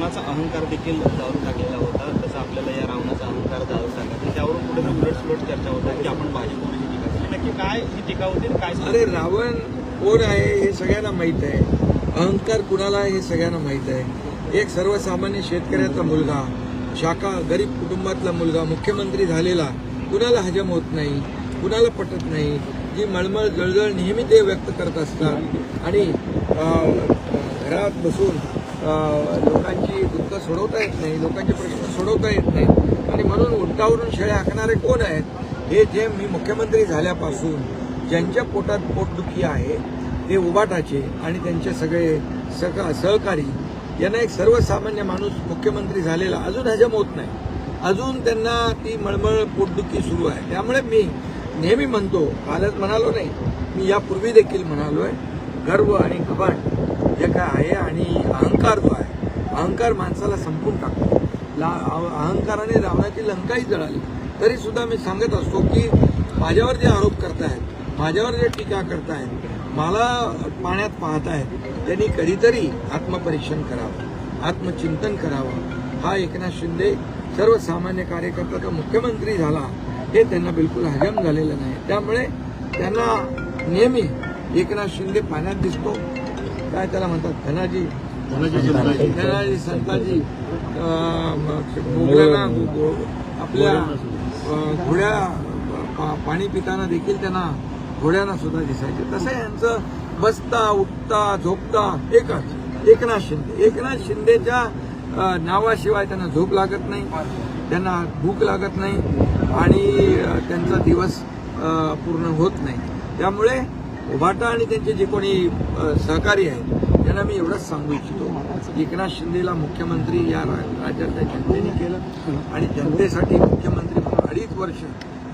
रावणाचा अहंकार देखील जाऊन टाकलेला होता. तसं आपल्याला या रावणाचा अहंकार जाळून टाकायचा त्यावरून कुठे उलटसुलट चर्चा होता की आपण भाजप ही टीका केली नक्की काय ही टीका होती काय अरे रावण कोण आहे हे सगळ्यांना माहीत आहे. अहंकार कुणाला आहे हे सगळ्यांना माहीत आहे. एक सर्वसामान्य शेतकऱ्याचा मुलगा शाखा गरीब कुटुंबातला मुलगा मुख्यमंत्री झालेला कुणाला हजम होत नाही कुणाला पटत नाही जी मळमळ जळजळ नेहमी ते व्यक्त करत असतात. आणि घरात बसून लोकांची दुःख सोडवता येत नाही लोकांचे प्रश्न सोडवता येत नाही. आणि म्हणून उंटावरून शेळ्या हाकणारे कोण आहेत? हे जे मी मुख्यमंत्री झाल्यापासून ज्यांच्या पोटात पोटदुखी आहे ते उबाटाचे आणि त्यांचे सगळे सका सहकारी यांना एक सर्वसामान्य माणूस मुख्यमंत्री झालेला अजून हजम होत नाही. अजून त्यांना ती मळमळ पोटदुखी सुरू आहे. त्यामुळे मी नेहमी म्हणतो कालच म्हणालो नाही मी यापूर्वी देखील म्हणालो आहे गर्व आणि कबाड जे काय आहे आणि अहंकार जो आहे अहंकार माणसाला संपून टाकतो. ला अहंकाराने रावणाची लंकाही जळाली. तरी सुद्धा मी सांगत असतो की माझ्यावर जे आरोप करतायत माझ्यावर जे टीका करतायत मला पाण्यात पाहतायत त्यांनी कधीतरी आत्मपरीक्षण करावं आत्मचिंतन करावं. हा एकनाथ शिंदे सर्वसामान्य कार्यकर्त्याचा मुख्यमंत्री झाला हे त्यांना बिलकुल हजम झालेलं नाही. त्यामुळे त्यांना नेहमी एकनाथ शिंदे पाण्यात दिसतो. काय त्याला म्हणतात? धनाजी. धनाजी संताजी. आपल्या घोड्या पाणी पिताना देखील त्यांना घोड्यांना सुद्धा दिसायचे. तसं यांचं बसता उठता झोपता एकच. एकनाथ शिंदे. एकनाथ शिंदेच्या नावाशिवाय त्यांना झोप लागत नाही. त्यांना भूक लागत नाही. आणि त्यांचा दिवस पूर्ण होत नाही. त्यामुळे उभाटा आणि त्यांचे जे कोणी सहकारी आहेत त्यांना मी एवढंच सांगू इच्छितो एकनाथ शिंदेला मुख्यमंत्री या राज्यातल्या जनतेने केलं आणि जनतेसाठी मुख्यमंत्री म्हणून अडीच वर्ष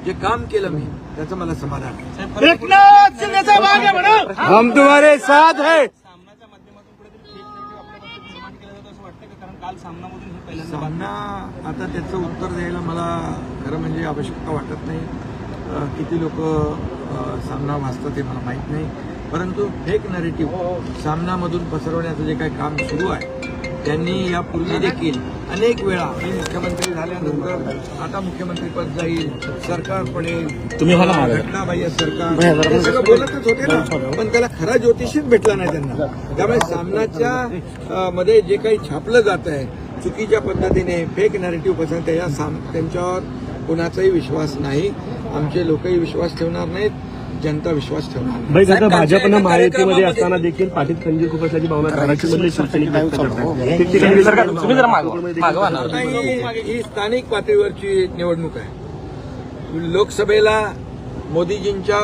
जे काम केलं मी त्याचं मला समाधान आहे. एकनाथ शिंदेचा भाग आहे म्हणून. हम तुम्हारे साथ है. सामना आता त्याचं उत्तर द्यायला मला खरं म्हणजे आवश्यकता वाटत नाही. किती लोक सामना वाचतात ते मला माहीत नाही. परंतु फेक नरेटिव्ह सामनामधून पसरवण्याचं जे काही काम सुरू आहे त्यांनी यापूर्वी देखील अनेक वेळा मी मुख्यमंत्री झाल्यानंतर आता मुख्यमंत्रीपद जाईल सरकार पडेल. घटनाबाह्य सरकार हे सगळं बोलतच होते ना. पण त्याला खरा ज्योतिषीच भेटला नाही त्यांना. त्यामुळे सामनाच्या मध्ये जे काही छापलं जात आहे चुकीच्या पद्धतीने फेक नॅरेटिव्ह पसरत या साम त्यांच्यावर कोणाचाही विश्वास नाही. आमचे लोकही विश्वास ठेवणार नाहीत जनता विश्वास ठेवणार नाही. भाजपनं महायुतीमध्ये असताना देखील पाठीत खंजीर खुपसल्याची भावना धाराशिवमधले शिवसैनिक व्यक्त करतात. ना. आता ही स्थानिक पातळीवरची निवडणूक आहे. लोकसभेला मोदीजींच्या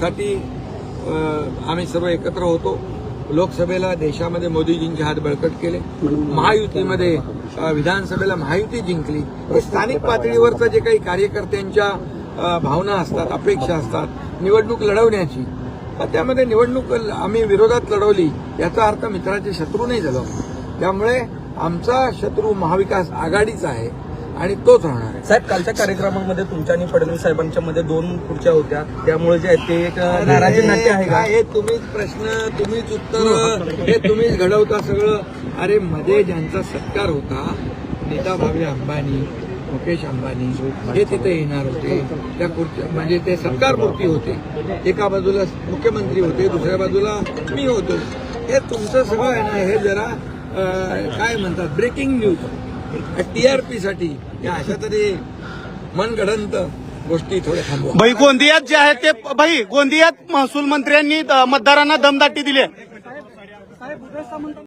साठी आम्ही सर्व एकत्र होतो. लोकसभेला देशामध्ये मोदीजींचे हात बळकट केले. महायुतीमध्ये विधानसभेला महायुती जिंकली. स्थानिक पातळीवरचं जे काही कार्यकर्त्यांच्या भावना असतात अपेक्षा असतात निवडणूक लढवण्याची तर त्यामध्ये निवडणूक आम्ही विरोधात लढवली याचा अर्थ मित्राचे शत्रू नाही झालो. त्यामुळे आमचा शत्रू महाविकास आघाडीचा आहे. आणि तोच राहणार आहे. साहेब कालच्या कार्यक्रमामध्ये तुमच्या आणि फडणवीस साहेबांच्या मध्ये दोन खुर्च्या होत्या. त्यामुळे जे आहे ते एक नाराजी नाट्य आहे का? हे तुम्हीच प्रश्न तुम्हीच उत्तर हे तुम्हीच घडवता सगळं. अरे मध्ये ज्यांचा सत्कार होता नीता भावे अंबानी मुकेश अंबानी हे तिथे येणार होते. त्या खुर्च्या म्हणजे ते सत्कार मूर्ती होते. एका बाजूला मुख्यमंत्री होते दुसऱ्या बाजूला मी होतो. हे तुमचं सगळं आहे ना हे जरा काय म्हणतात ब्रेकिंग न्यूज. टीआरपी साठी या अशा तरी मनगडंत गोष्टी थोड्या थांबवा भाई गोंदियात जे आहे ते भाई गोंदियात महसूल मंत्र्यांनी मतदारांना दमदाटी दिली आहे.